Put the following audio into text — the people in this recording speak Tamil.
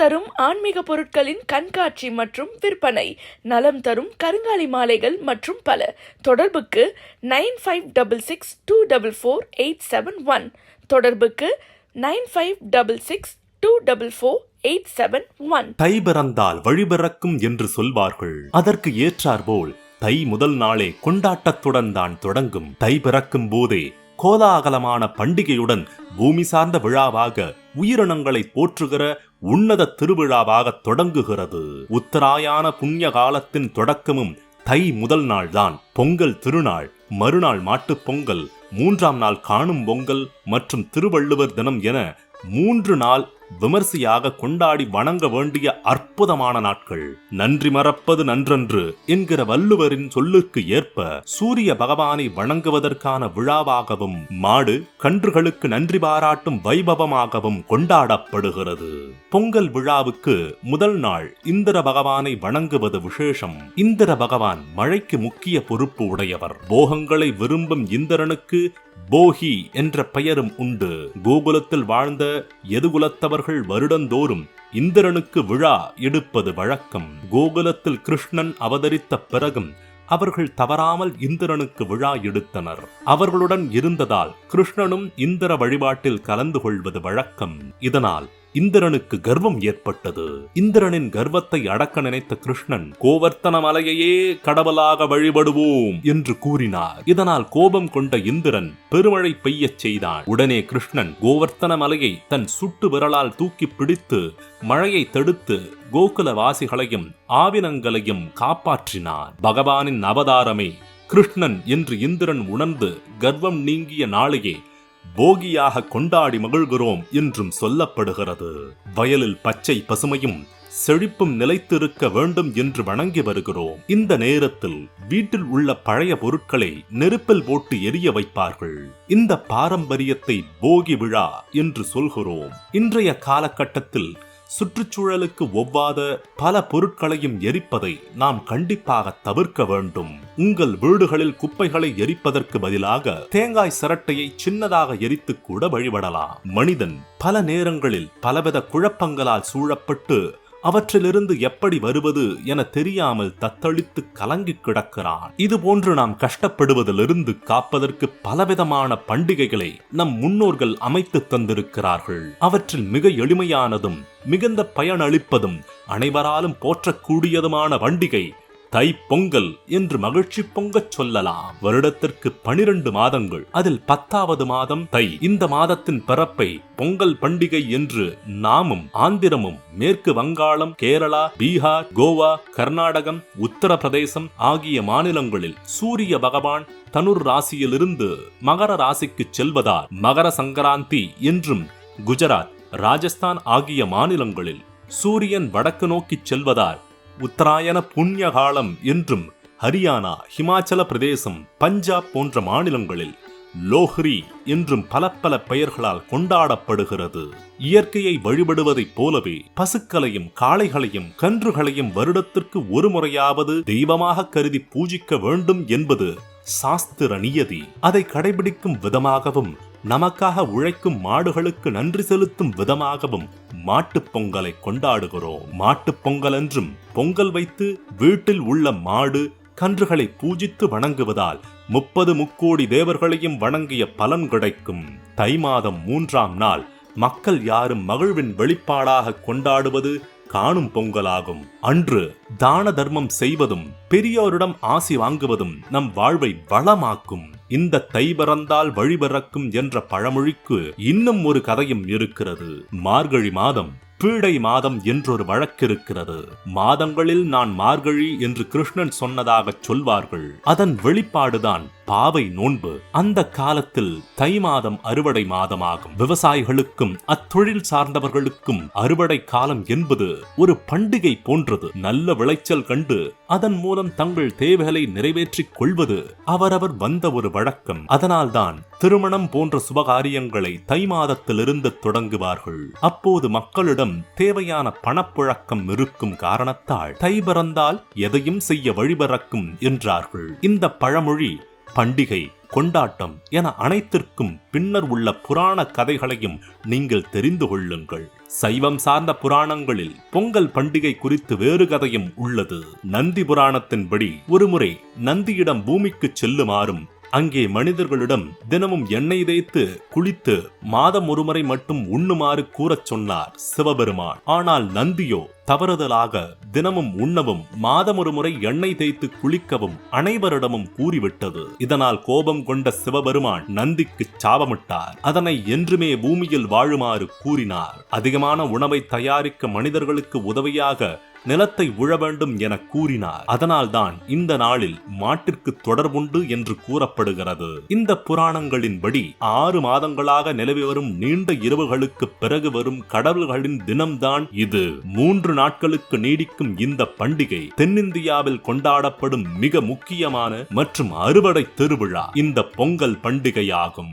தரும் ஆன்மீக பொருட்களின் கண்காட்சி மற்றும் விற்பனை. நலம் தரும் கருங்காலி மாலைகள் மற்றும் பல. தொடர்புக்கு nine five double six two double four eight seven one. தொடர்புக்கு nine five double six two double four eight seven one. தை பிறந்தால் வழிபிறக்கும் என்று சொல்வார்கள். அதற்கு ஏற்றாற்போல் தை முதல் நாளே கொண்டாட்டத்துடன் தான் தொடங்கும். தை பிறக்கும் போதே கோலாகலமான பண்டிகையுடன் பூமி சார்ந்த விழாவாக உயிரினங்களை போற்றுகிற உன்னத திருவிழாவாக தொடங்குகிறது. உத்தராயான புண்ணிய காலத்தின் தொடக்கமும் தை முதல் நாள்தான். பொங்கல் திருநாள் மறுநாள் மாட்டுப் பொங்கல் மூன்றாம் நாள் காணும் பொங்கல் மற்றும் திருவள்ளுவர் தினம் என மூன்று நாள் விமர்சையாக கொண்டாடி வணங்க வேண்டிய அற்புதமான நாட்கள். நன்றி மறப்பது நன்றன்று என்கிற வள்ளுவரின் சொல்லுக்கு ஏற்ப சூரிய பகவானை வணங்குவதற்கான விழாவாகவும் மாடு கன்றுகளுக்கு நன்றி பாராட்டும் வைபவமாகவும் கொண்டாடப்படுகிறது. பொங்கல் விழாவுக்கு முதல் நாள் இந்திர பகவானை வணங்குவது விசேஷம். இந்திர பகவான் மழைக்கு முக்கிய பொறுப்பு உடையவர். போகங்களை விரும்பும் இந்திரனுக்கு போகி என்ற பெயரும் உண்டு. கோகுலத்தில் வாழ்ந்த எதுகுலத்தவர்கள் வருடந்தோறும் இந்திரனுக்கு விழா எடுப்பது வழக்கம். கோகுலத்தில் கிருஷ்ணன் அவதரித்த பிறகும் அவர்கள் தவறாமல் இந்திரனுக்கு விழா எடுத்தனர். அவர்களுடன் இருந்ததால் கிருஷ்ணனும் இந்திர வழிபாட்டில் கலந்து கொள்வது வழக்கம். இதனால் இந்திரனுக்கு கர்வம் ஏற்பட்டது. இந்திரனின் கர்வத்தை அடக்க நினைத்த கிருஷ்ணன் கோவர்த்தன மலையையே கடவுளாக வழிபடுவோம் என்று கூறினார். இதனால் கோபம் கொண்ட இந்திரன் பெருமழை பெய்யச் செய்தான். உடனே கிருஷ்ணன் கோவர்த்தன மலையை தன் சுட்டு விரலால் தூக்கி பிடித்து மழையை தடுத்து கோகுல வாசிகளையும் ஆவினங்களையும் காப்பாற்றினார். பகவானின் அவதாரமே கிருஷ்ணன் என்று இந்திரன் உணர்ந்து கர்வம் நீங்கிய நாளையே போகியாக கொண்டாடி மகிழ்கிறோம் என்றும் சொல்லப்படுகிறது. வயலில் பச்சை பசுமையும் செழிப்பும் நிலைத்திருக்க வேண்டும் என்று வணங்கி வருகிறோம். இந்த நேரத்தில் வீட்டில் உள்ள பழைய பொருட்களை நெருப்பில் போட்டு எரிய வைப்பார்கள். இந்த பாரம்பரியத்தை போகி விழா என்று சொல்கிறோம். இன்றைய காலகட்டத்தில் சுற்றுச்சூழலுக்கு ஒவ்வாத பல பொருட்களையும் எரிப்பதை நாம் கண்டிப்பாக தவிர்க்க வேண்டும். உங்கள் வீடுகளில் குப்பைகளை எரிப்பதற்கு பதிலாக தேங்காய் சரட்டையை சின்னதாக எரித்து கூட வழிபடலாம். மனிதன் பல நேரங்களில் பலவித குழப்பங்களால் சூழப்பட்டு அவற்றிலிருந்து எப்படி வருவது என தெரியாமல் தத்தளித்து கலங்கி கிடக்கிறான். இது போன்று நாம் கஷ்டப்படுவதிலிருந்து காப்பதற்கு பலவிதமான பண்டிகைகளை நம் முன்னோர்கள் அமைத்து தந்திருக்கிறார்கள். அவற்றில் மிக எளிமையானதும் மிகுந்த பயனளிப்பதும் அனைவராலும் போற்றக்கூடியதுமான பண்டிகை தை பொங்கல் என்று மகிழ்ச்சி பொங்கச் சொல்லலாம். வருடத்திற்கு பனிரெண்டு மாதங்கள் அதில் பத்தாவது மாதம் தை. இந்த மாதத்தின் பிறப்பை பொங்கல் பண்டிகை என்று நாமும் ஆந்திரமும் மேற்கு வங்காளம் கேரளா பீகார் கோவா கர்நாடகம் உத்தரப்பிரதேசம் ஆகிய மாநிலங்களில் சூரிய பகவான் தனுர் ராசியிலிருந்து மகர ராசிக்கு செல்வதால் மகர சங்கராந்தி என்றும் குஜராத் ராஜஸ்தான் ஆகிய மாநிலங்களில் சூரியன் வடக்கு நோக்கிச் செல்வதால் உத்தராயண புண்ணிய காலம் என்றும் ஹரியானா ஹிமாச்சல பிரதேசம் பஞ்சாப் போன்ற மாநிலங்களில் லோஹ்ரி என்றும் பல பல பெயர்களால் கொண்டாடப்படுகிறது. இயற்கையை வழிபடுவதைப் போலவே பசுக்களையும் காளைகளையும் கன்றுகளையும் வருடத்திற்கு ஒரு முறையாவது தெய்வமாக கருதி பூஜிக்க வேண்டும் என்பது சாஸ்திர நியதி. அதை கடைபிடிக்கும் விதமாகவும் நமக்காக உழைக்கும் மாடுகளுக்கு நன்றி செலுத்தும் விதமாகவும் மாட்டுப் பொங்கலை கொண்டாடுகிறோம் மாட்டுப் பொங்கல் என்றும் பொங்கல் வைத்து வீட்டில் உள்ள மாடு கன்றுகளை பூஜித்து வணங்குவதால் முப்பது முக்கோடி தேவர்களையும் வணங்கிய பலன் கிடைக்கும். தை மாதம் மூன்றாம் நாள் மக்கள் யாரும் மகிழ்வின் வெளிப்பாடாக கொண்டாடுவது காணும் பொங்கலாகும். அன்று தான தர்மம் செய்வதும் பெரியோரிடம் ஆசி வாங்குவதும் நம் வாழ்வை வளமாக்கும். இந்த தை பிறந்தால் வழி பிறக்கும் என்ற பழமொழிக்கு இன்னும் ஒரு கதையும் இருக்கிறது. மார்கழி மாதம் பீடை மாதம் என்றொரு வழக்கிருக்கிறது. மாதங்களில் நான் மார்கழி என்று கிருஷ்ணன் சொன்னதாகச் சொல்வார்கள். அதன் வெளிப்பாடுதான் பாவை நோன்பு அந்த காலத்தில் தை மாதம் அறுவடை மாதமாகும். விவசாயிகளுக்கும் அத்தொழில் சார்ந்தவர்களுக்கும் அறுவடை காலம் என்பது ஒரு பண்டிகை போன்றது. நல்ல விளைச்சல் கண்டு அதன் மூலம் தங்கள் தேவைகளை நிறைவேற்றிக் கொள்வது அவரவர் வந்த ஒரு வழக்கம். அதனால்தான் திருமணம் போன்ற சுபகாரியங்களை தை மாதத்திலிருந்து தொடங்குவார்கள். அப்போது மக்களிடம் தேவையான பணப்புழக்கம் இருக்கும் காரணத்தால் தை பிறந்தால் எதையும் செய்ய வழிபிறக்கும் என்றார்கள். இந்த பழமொழி பண்டிகை கொண்டாட்டம் என அனைத்திற்கும் பின்னர் உள்ள புராண கதைகளையும் நீங்கள் தெரிந்து கொள்ளுங்கள். சைவம் சார்ந்த புராணங்களில் பொங்கல் பண்டிகை குறித்து வேறு கதையும் உள்ளது. நந்தி புராணத்தின்படி ஒருமுறை நந்தியிடம் பூமிக்கு செல்லுமாறும் அங்கே மனிதர்களிடம் தினமும் எண்ணெய் தேய்த்து குளித்து மாதம் ஒருமுறை மட்டும் உண்ணுமாறு கூறச் சொன்னார் சிவபெருமான். ஆனால் நந்தியோ தவறுதலாக தினமும் உண்ணவும் மாதம் ஒரு முறை எண்ணெய் தேய்த்து குளிக்கவும் அனைவரிடமும் கூறிவிட்டது. இதனால் கோபம் கொண்ட சிவபெருமான் நந்திக்கு சாபமிட்டார். அதனை என்றுமே பூமியில் வாழுமாறு கூறினார். அதிகமான உணவை தயாரிக்க மனிதர்களுக்கு உதவியாக நிலத்தை உழ வேண்டும் என கூறினார். அதனால்தான் இந்த நாளில் மாட்டிற்கு தொடர்புண்டு என்று கூறப்படுகிறது. இந்த புராணங்களின்படி ஆறு மாதங்களாக நிலவி வரும் நீண்ட இரவுகளுக்கு பிறகு வரும் கடவுள்களின் தினம்தான் இது. மூன்று நாட்களுக்கு நீடிக்கும் இந்த பண்டிகை தென்னிந்தியாவில் கொண்டாடப்படும் மிக முக்கியமான மற்றும் அறுவடை திருவிழா. இந்த பொங்கல் பண்டிகையாகும்.